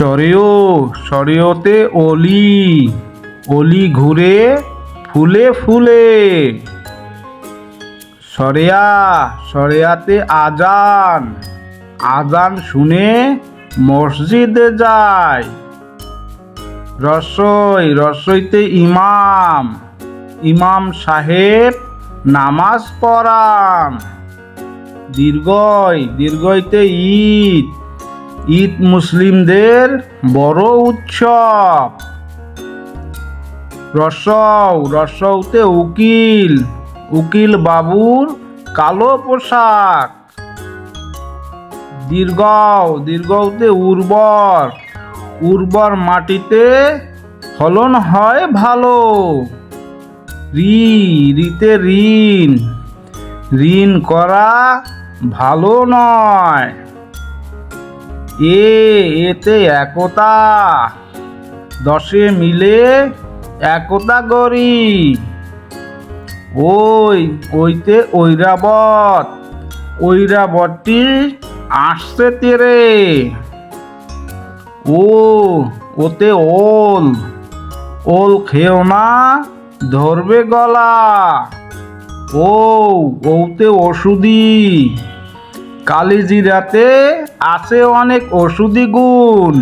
সরেও, সরেওতে অলি অলি ঘুরে ফুলে ফুলে। সরেয়া, সরেয়াতে আজান আজান শুনে মসজিদে যায়। রসই, রসইতে ইমাম ইমাম সাহেব নামাজ পড়ান। দীর্ঘয় দীর্ঘইতে ঈদ ঈদ মুসলিমদের বড় উৎসব। রসৌ রসৌতে উকিল উকিল বাবুর কালো পোশাক। দীর্ঘ দীর্ঘতে উর্বর উর্বর মাটিতে ফলন হয় ভালো। রি, রিতে ঋণ ঋণ করা ভালো নয়। এ, এতে একতা। দশে মিলে একতা করি ওই, ওইতে ঐরাবত। ঐরাবতটি আসছে তেরে। ও, ওতে ওল। ওল খেও না, ধরবে গলা। ও, ওতে ওষুধি। কালিজিরাতে আছে অনেক ওষুধি গুণ।